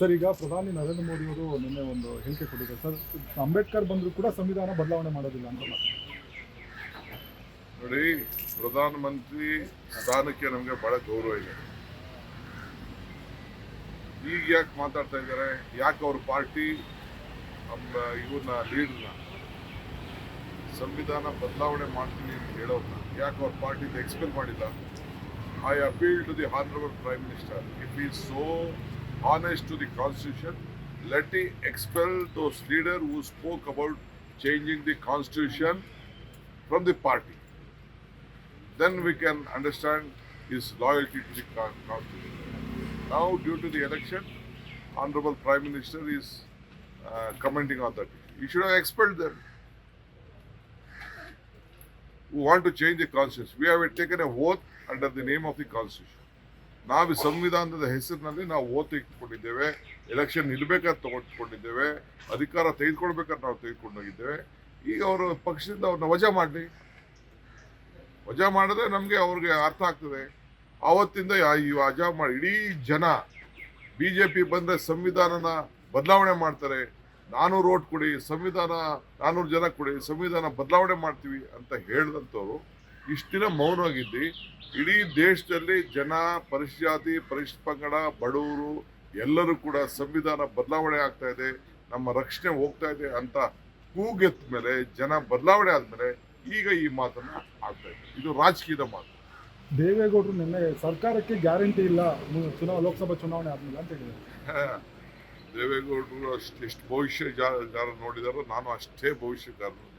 Sir ಈಗ ಪ್ರಧಾನಿ ನರೇಂದ್ರ ಮೋದಿ ಅವರು ನಿನ್ನೆ ಒಂದು ಹೇಳಿಕೆ ಕೊಟ್ಟಿದ್ದಾರೆ. ಸರ್ ಅಂಬೇಡ್ಕರ್ ಬಂದರೂ ಕೂಡ ಸಂವಿಧಾನ ಬದಲಾವಣೆ ಮಾಡೋದಿಲ್ಲ ಅಂತ. ನೋಡಿ, ಪ್ರಧಾನಮಂತ್ರಿ ಸ್ಥಾನಕ್ಕೆ ನಮಗೆ ಬಹಳ ಗೌರವ ಇದೆ. ಈಗ ಯಾಕೆ ಮಾತಾಡ್ತಾ ಇದ್ದಾರೆ? ಯಾಕೆ ಅವ್ರ ಪಾರ್ಟಿ ನಮ್ಮ ಇವ್ರನ್ನ ಲೀಡರ್ನ ಸಂವಿಧಾನ ಬದಲಾವಣೆ ಮಾಡ್ತೀನಿ ಅಂತ ಹೇಳೋರ್ನ ಯಾಕೆ ಅವ್ರ ಪಾರ್ಟಿಯಿಂದ ಎಕ್ಸ್ಪ್ಲೇನ್ ಮಾಡಿಲ್ಲ? I appeal to the honourable prime minister it is so honest to the constitution. Let it expel those leaders who spoke about changing the constitution from the party. Then we can understand his loyalty to the constitution. Now, due to the election, Honorable Prime Minister is uh, commenting on that. You should have expelled them. Who want to change the constitution? We have taken a oath under the name of the constitution. ನಾವು ಸಂವಿಧಾನದ ಹೆಸರಿನಲ್ಲಿ ನಾವು ಓತ್ ಇಟ್ಕೊಂಡಿದ್ದೇವೆ election ನಿಲ್ಬೇಕಾದ್ರೆ ತಗೊಂಡ್ಕೊಂಡಿದ್ದೇವೆ, ಅಧಿಕಾರ ತೆಗೆದುಕೊಳ್ಬೇಕಾದ್ರೆ ನಾವು ತೆಗೆದುಕೊಂಡೋಗಿದ್ದೇವೆ. ಈಗ ಅವರು ಪಕ್ಷದಿಂದ ಅವ್ರನ್ನ ವಜಾ ಮಾಡಲಿ. ವಜಾ ಮಾಡಿದ್ರೆ ನಮಗೆ ಅವ್ರಿಗೆ ಅರ್ಥ ಆಗ್ತದೆ. ಆವತ್ತಿಂದ ಈ ವಜಾ ಮಾಡಿ ಇಡೀ ಜನ ಬಿ ಜೆ ಪಿ ಬಂದರೆ ಸಂವಿಧಾನನ ಬದಲಾವಣೆ ಮಾಡ್ತಾರೆ. ನಾನೂರು ಓಟ್ ಕೊಡಿ, ಸಂವಿಧಾನ ನಾನ್ನೂರು ಜನ ಕೊಡಿ, ಸಂವಿಧಾನ ಬದಲಾವಣೆ ಮಾಡ್ತೀವಿ ಅಂತ ಹೇಳಿದಂಥವ್ರು ಇಷ್ಟು ದಿನ ಮೌನವಾಗಿದ್ದು. ಇಡೀ ದೇಶದಲ್ಲಿ ಜನ ಪರಿಶಾತಿ ಪರಿಶಿಷ್ಟ ಪಂಗಡ ಬಡವರು ಎಲ್ಲರೂ ಕೂಡ ಸಂವಿಧಾನ ಬದಲಾವಣೆ ಆಗ್ತಾ ಇದೆ. ನಮ್ಮ ರಕ್ಷಣೆ ಹೋಗ್ತಾ ಇದೆ ಅಂತ ಕೂಗೆತ್ತ ಮೇಲೆ ಜನ ಬದಲಾವಣೆ ಆದಮೇಲೆ ಈಗ ಈ ಮಾತನ್ನ ಆಗ್ತಾ ಇದೆ. ಇದು ರಾಜಕೀಯದ ಮಾತು. ದೇವೇಗೌಡರು ನಿನ್ನೆ ಸರ್ಕಾರಕ್ಕೆ ಗ್ಯಾರಂಟಿ ಇಲ್ಲ ಚುನಾವಣೆ ಚುನಾವ ಲೋಕಸಭಾ ಚುನಾವಣೆ ಆದ್ಮೇಲೆ ಅಂತ ಹೇಳಿದ್ದಾರೆ ದೇವೇಗೌಡರು ಅಷ್ಟು ಎಷ್ಟು ಭವಿಷ್ಯ ಜಾರ ನೋಡಿದಾರೋ ನಾನು ಅಷ್ಟೇ ಭವಿಷ್ಯಗಾರನ. ನೋಡಿದ್ದೆ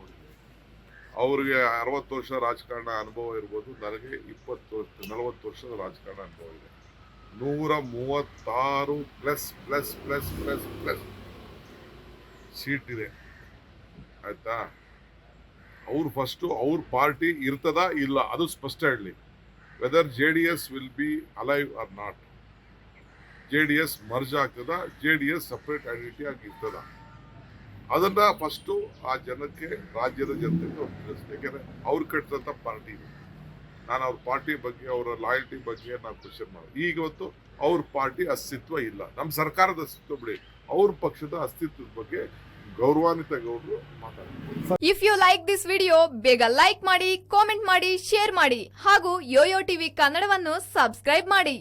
ಅವ್ರಿಗೆ ಅರವತ್ತು ವರ್ಷ ರಾಜಕಾರಣ ಅನುಭವ ಇರ್ಬೋದು, ನನಗೆ ಇಪ್ಪತ್ತು ವರ್ಷ, ನಲವತ್ತು ವರ್ಷದ ರಾಜಕಾರಣ ಅನುಭವ ಇದೆ. ನೂರ ಮೂವತ್ತಾರು plus plus plus plus plus seat ಇದೆ. ಆಯ್ತಾ? ಅವ್ರು ಫಸ್ಟು ಅವ್ರ ಪಾರ್ಟಿ ಇರ್ತದಾ ಇಲ್ಲ, ಅದು ಸ್ಪಷ್ಟ ಹೇಳಲಿ whether J D S will be alive or not J D S merge ಆಗ್ತದ? J D S separate identity ಆಗಿ ಇರ್ತದ ಅದನ್ನ ಫಸ್ಟು ಆ ಜನಕ್ಕೆ, ರಾಜ್ಯದ ಜನತೆಗೆ ಅವ್ರು ತಿಳಿಸ್ಬೇಕು ಯಾಕಂದ್ರೆ ಅವ್ರು ಕಟ್ಟಿದಂಥ ಪಾರ್ಟಿ ನಾನು ಅವ್ರ ಪಾರ್ಟಿ ಬಗ್ಗೆ, ಅವರ ಲಾಯಲ್ಟಿ ಬಗ್ಗೆ ನಾವು ಕ್ವಶನ್ ಮಾಡಿ ಈಗ ಇವತ್ತು ಅವ್ರ ಪಾರ್ಟಿ ಅಸ್ತಿತ್ವ ಇಲ್ಲ. ನಮ್ಮ ಸರ್ಕಾರದ ಅಸ್ತಿತ್ವ ಬಿಡಿ. ಅವ್ರ ಪಕ್ಷದ ಅಸ್ತಿತ್ವದ ಬಗ್ಗೆ ಗೌರವಾನ್ವಿತ ಗೌರವ ಮಾತಾಡ್ತಾರೆ. If you like this video ಬೇಗ ಲೈಕ್ ಮಾಡಿ ಕಾಮೆಂಟ್ ಮಾಡಿ ಶೇರ್ ಮಾಡಿ ಹಾಗೂ ಯೋಯೋ ಟಿವಿ ಕನ್ನಡವನ್ನು ಸಬ್ಸ್ಕ್ರೈಬ್ ಮಾಡಿ.